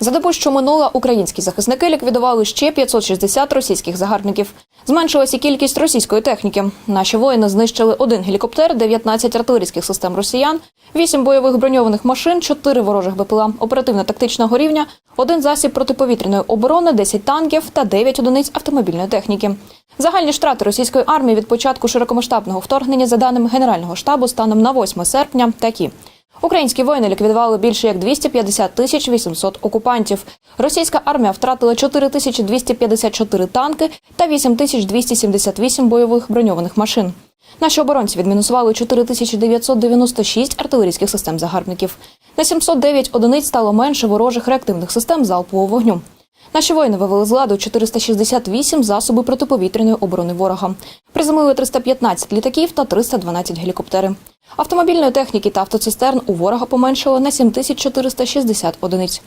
За добу, що минула, українські захисники ліквідували ще 560 російських загарбників. Зменшилася кількість російської техніки. Наші воїни знищили один гелікоптер, 19 артилерійських систем росіян, 8 бойових броньованих машин, 4 ворожих БПЛА оперативно-тактичного рівня, один засіб протиповітряної оборони, 10 танків та 9 одиниць автомобільної техніки. Загальні штрати російської армії від початку широкомасштабного вторгнення, за даними Генерального штабу, станом на 8 серпня, такі. Українські воїни ліквідували більше як 250 тисяч 800 окупантів. Російська армія втратила 4254 танки та 8278 бойових броньованих машин. Наші оборонці відмінусували 4996 артилерійських систем загарбників. На 709 одиниць стало менше ворожих реактивних систем залпового вогню. Наші воїни вивели з ладу 468 засоби протиповітряної оборони ворога. Приземлили 315 літаків та 312 гелікоптери. Автомобільної техніки та автоцистерн у ворога поменшало на 7460 одиниць.